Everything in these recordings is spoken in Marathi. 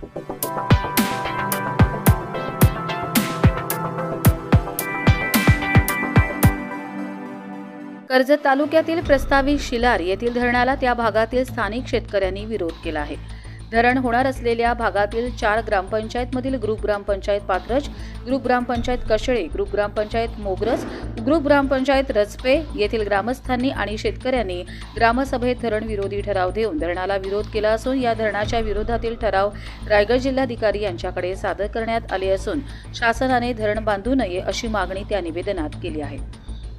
कर्जत तालुक्यातील प्रस्तावित शिलार येथील धरणाला त्या भागातील स्थानिक शेतकऱ्यांनी विरोध केला आहे. धरण होणार असलेल्या भागातील चार ग्रामपंचायतमधील group gram panchayat Patraj group gram panchayat Kashale group gram panchayat Mogras group gram panchayat Rachpe येथील ग्रामस्थांनी आणि शेतकऱ्यांनी ग्रामसभेत धरण विरोधी ठराव देऊन धरणाला विरोध केला असून या धरणाच्या विरोधातील ठराव रायगड जिल्हाधिकारी यांच्याकडे सादर करण्यात आले असून शासनाने धरण बांधू नये अशी मागणी त्या निवेदनात केली आहे.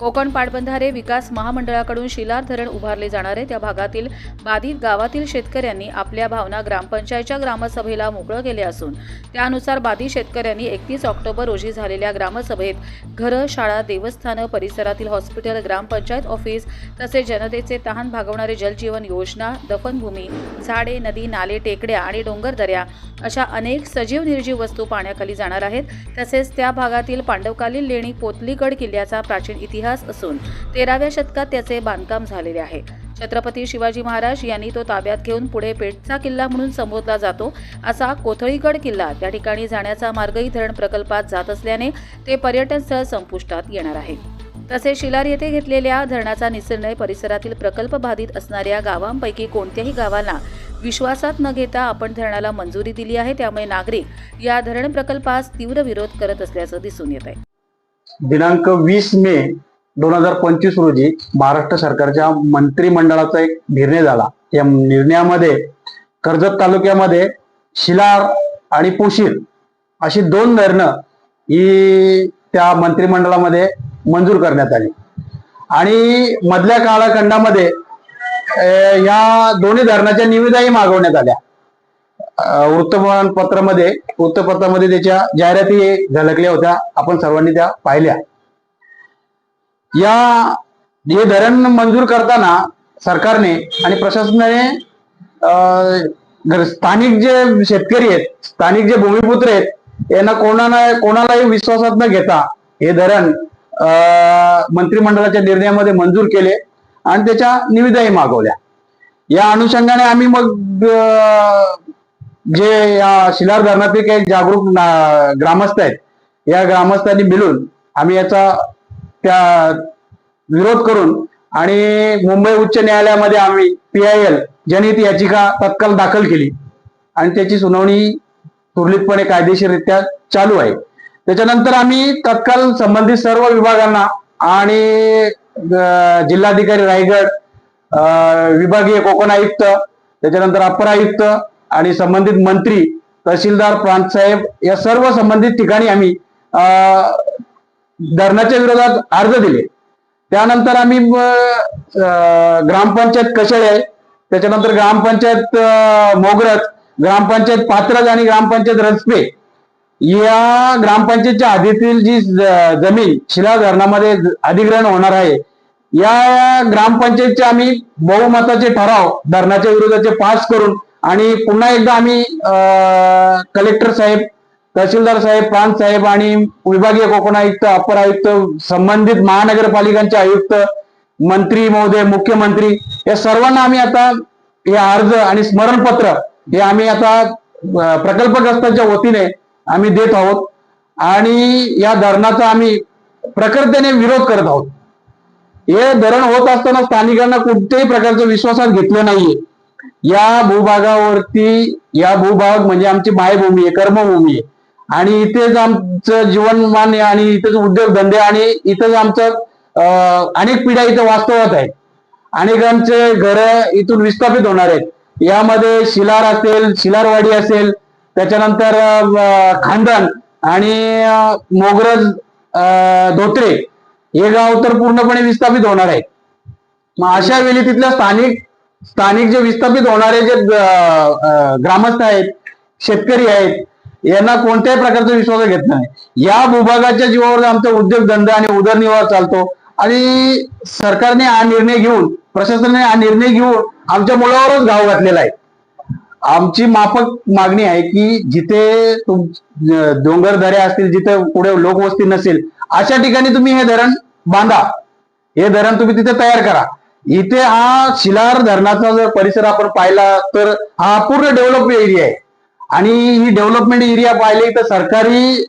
कोकण पाटबंधारे विकास महामंडळाकडून शिलार धरण उभारले जाणारे त्या भागातील बाधित गावातील शेतकऱ्यांनी आपल्या भावना ग्रामपंचायतच्या ग्रामसभेला मोकळं केले असून त्यानुसार बाधित शेतकऱ्यांनी एकतीस ऑक्टोबर रोजी झालेल्या ग्रामसभेत घरं शाळा देवस्थानं परिसरातील हॉस्पिटल ग्रामपंचायत ऑफिस तसेच जनतेचे तहान भागवणारे जलजीवन योजना दफनभूमी झाडे नदी नाले टेकड्या आणि डोंगर दऱ्या अशा अनेक सजीव निर्जीव वस्तू पाण्याखाली जाणार आहेत. तसेच त्या भागातील पांडवकालीन लेणी पोतलीगड किल्ल्याचा प्राचीन इतिहास असून तेराव्या शतकात त्याचे बांधकाम झालेले आहे. छत्रपती शिवाजी महाराज यांनी तो ताब्यात घेऊन पुढे पेठचा किल्ला म्हणून संबोधला जातो. असा कोथळीगड किल्ला त्या ठिकाणी जाण्याचा मार्गही धरण प्रकल्पात जात असल्याने ते पर्यटन स्थळ संपुष्टात येणार आहे. तसेच शिलार येथे घेतलेल्या धरणाचा निसर्णय परिसरातील प्रकल्प बाधित असणाऱ्या गावांपैकी कोणत्याही गावाला विश्वासात न घेता आपण धरणाला मंजुरी दिली आहे त्यामुळे नागरिक या धरण प्रकल्पास तीव्र विरोध करत असल्याचं दिसून येत आहे दिनांक वीस मे दोन हजार पंचवीस रोजी महाराष्ट्र सरकारच्या मंत्रिमंडळाचा एक निर्णय झाला. या निर्णयामध्ये कर्जत तालुक्यामध्ये शिलार आणि पोशीर अशी दोन धरणं ही त्या मंत्रिमंडळामध्ये मंजूर करण्यात आली. आणि मधल्या काळाखंडामध्ये या दोन्ही धरणाच्या निविदाही मागवण्यात आल्या. वृत्तपत्रामध्ये वृत्तपत्रामध्ये त्याच्या जाहिराती झलकल्या होत्या. आपण सर्वांनी त्या पाहिल्या. या हे धरण मंजूर करताना सरकारने आणि प्रशासनाने स्थानिक जे शेतकरी आहेत स्थानिक जे भूमिपुत्र आहेत यांना कोणाला कोणालाही विश्वासात न घेता हे धरण मंत्रिमंडळाच्या निर्णयामध्ये मंजूर केले आणि त्याच्या निविदाही मागवल्या. या अनुषंगाने आम्ही मग जे या शिलार धरणातील काही जागरूक ग्रामस्थ आहेत या ग्रामस्थांनी मिळून आम्ही याचा त्या विरोध करून आणि मुंबई उच्च न्यायालयामध्ये आम्ही पी आय एल जनहित याचिका तत्काळ दाखल केली. आणि त्याची सुनावणी तुरळीतपणे कायदेशीररित्या चालू आहे. त्याच्यानंतर आम्ही तत्काळ संबंधित सर्व विभागांना आणि जिल्हाधिकारी रायगड विभागीय कोकण आयुक्त त्याच्यानंतर अपर आयुक्त आणि संबंधित मंत्री तहसीलदार प्रांतसाहेब या सर्व संबंधित ठिकाणी आम्ही अं, धरणाच्या विरोधात अर्ज दिले. त्यानंतर आम्ही ग्रामपंचायत कशळे आहे. त्याच्यानंतर ग्रामपंचायत अं, मोगरज ग्रामपंचायत पात्रज आणि ग्रामपंचायत रजपे या ग्रामपंचायतच्या हद्दीतील जी जमीन शिला धरणामध्ये अधिग्रहण होणार आहे या ग्रामपंचायतचे आम्ही बहुमताचे ठराव धरणाच्या विरोधाचे पास करून आणि पुन्हा एकदा आम्ही कलेक्टर साहेब तहसीलदार साहेब प्रांत साहेब आणि विभागीय कोकण आयुक्त अपर आयुक्त संबंधित महानगरपालिकांचे आयुक्त मंत्री महोदय मुख्यमंत्री या सर्वांना आम्ही आता हे अर्ज आणि स्मरणपत्र हे आम्ही आता प्रकल्पग्रस्तांच्या वतीने आम्ही देत आहोत. आणि या धरणाचा आम्ही प्रकृतीने विरोध करत आहोत. हे धरण होत असताना स्थानिकांना कोणत्याही प्रकारचं विश्वासात घेतलं नाहीये. या भूभागावरती या भूभाग म्हणजे आमची मायभूमी आहे कर्मभूमी आहे. आणि इथेच आमचं जीवनमान आणि इथेच उद्योगधंदे आणि इथेच आमचं अनेक पिढ्या इथं वास्तवत आहेत. अनेकांचे घर इथून विस्थापित होणार आहेत. यामध्ये शिलार असेल शिलारवाडी असेल त्याच्यानंतर अं, खांदण आणि मोगरज धोत्रे हे गाव तर पूर्णपणे विस्थापित होणार आहे मग अशा वेळी तिथल्या स्थानिक स्थानिक जे विस्थापित होणारे जे ग्रामस्थ आहेत शेतकरी आहेत यांना कोणत्याही प्रकारचा विश्वास घेत नाही. या भूभागाच्या जीवावर आमचा उद्योगधंदा आणि उदरनिर्वाह चालतो. आणि सरकारने हा निर्णय घेऊन प्रशासनाने हा निर्णय घेऊन आमच्या मुलावरच घाव घातलेला आहे. आमची माफक मागणी आहे की जिथे तुम डोंगर दऱ्या असतील जिथे पुढे लोकवस्ती नसेल अशा ठिकाणी तुम्ही हे धरण बांधा. हे धरण तुम्ही तिथे तयार करा. इथे हा शिलार धरणाचा जर परिसर आपण पाहिला तर हा पूर्ण डेव्हलप एरिया आहे. आणि ही डेव्हलपमेंट एरिया पाहिली तर सरकारी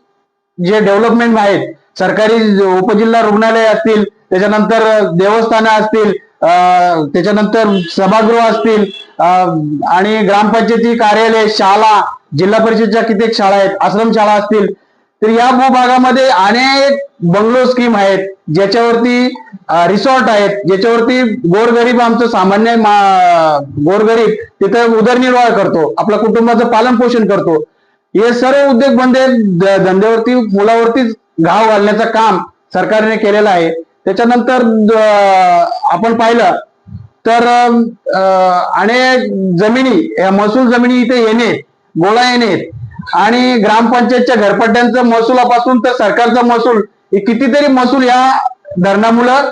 जे डेव्हलपमेंट आहेत सरकारी उपजिल्हा रुग्णालय असतील त्याच्यानंतर देवस्थानं असतील त्याच्यानंतर सभागृह असतील आणि ग्रामपंचायती कार्यालय शाळा जिल्हा परिषदच्या कित्येक शाळा आहेत आश्रमशाळा असतील तर या भूभागामध्ये अनेक बंगलो स्कीम आहेत ज्याच्यावरती रिसॉर्ट आहेत ज्याच्यावरती गोरगरीब आमचं सामान्य गोरगरीब तिथं उदरनिर्वाह करतो आपल्या कुटुंबाचं पालन पोषण करतो. हे सर्व उद्योग बंदे धंद्यावरती मुलावरतीच घाव घालण्याचं काम सरकारने केलेलं आहे. त्याच्यानंतर आपण पाहिलं तर अनेक जमिनी या महसूल जमिनी इथे येणे गोळा येणे आणि ग्रामपंचायतच्या घरपट्ट्यांचं महसुलापासून तर सरकारचा महसूल हे कितीतरी महसूल या धरणामुळं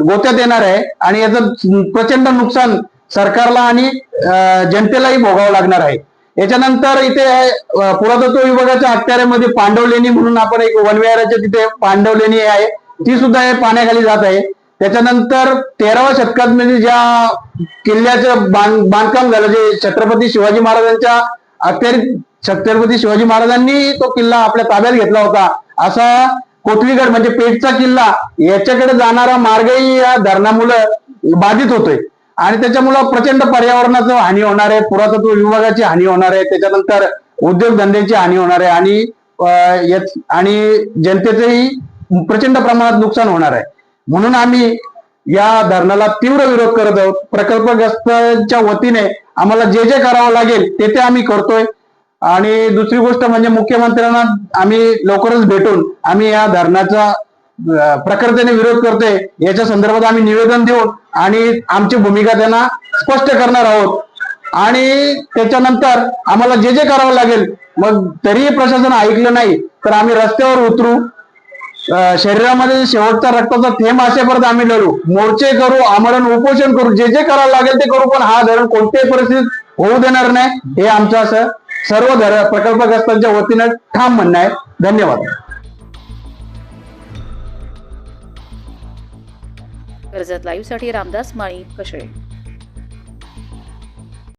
गोत्यात येणार आहे. आणि याचं प्रचंड नुकसान सरकारला आणि जनतेलाही भोगावं लागणार आहे. याच्यानंतर इथे पुरातत्व विभागाच्या अखत्याऱ्यामध्ये पांडवलेणी म्हणून आपण एक वनविहाराच्या तिथे पांडव लेणी आहे. ती सुद्धा हे पाण्याखाली जात आहे. त्याच्यानंतर तेराव्या शतकात म्हणजे ज्या किल्ल्याचं बांध बांधकाम झालं जे छत्रपती शिवाजी महाराजांच्या अखेर छत्रपती शिवाजी महाराजांनी तो किल्ला आपल्या ताब्यात घेतला होता. असा कोथलीगड म्हणजे पेठचा किल्ला याच्याकडे जाणारा मार्गही या धरणामुळं बाधित होतोय. आणि त्याच्यामुळं प्रचंड पर्यावरणाचं हानी होणार आहे पुरातत्व विभागाची हानी होणार आहे त्याच्यानंतर उद्योगधंद्याची हानी होणार आहे आणि आणि जनतेचंही प्रचंड प्रमाणात नुकसान होणार आहे. म्हणून आम्ही या धरणाला तीव्र विरोध करत आहोत. प्रकल्पग्रस्तांच्या वतीने आम्हाला जे जे करावं लागेल ते ते आम्ही करतोय. आणि दुसरी गोष्ट म्हणजे मुख्यमंत्र्यांना आम्ही लवकरच भेटून आम्ही या धरणाचा प्रकृतीने विरोध करतोय. याच्या संदर्भात आम्ही निवेदन देऊन आणि आमची भूमिका त्यांना स्पष्ट करणार आहोत. आणि त्याच्यानंतर आम्हाला जे जे करावं लागेल मग तरीही प्रशासन ऐकलं नाही तर आम्ही रस्त्यावर उतरू शरीरामध्ये शेवटचा रक्ताचा थेंब असेपर्यंत आम्ही लढू मोर्चे करू आमरण उपोषण करू जे जे करायला लागेल ते करू पण हा धरण कोणत्याही परिस्थितीत होऊ देणार नाही. हे आमचं असं सर्व धरण प्रकल्पग्रस्तांच्या वतीनं ठाम म्हणणं आहे. धन्यवाद. कर्जत लाईव्हसाठी रामदास माळी कशळे.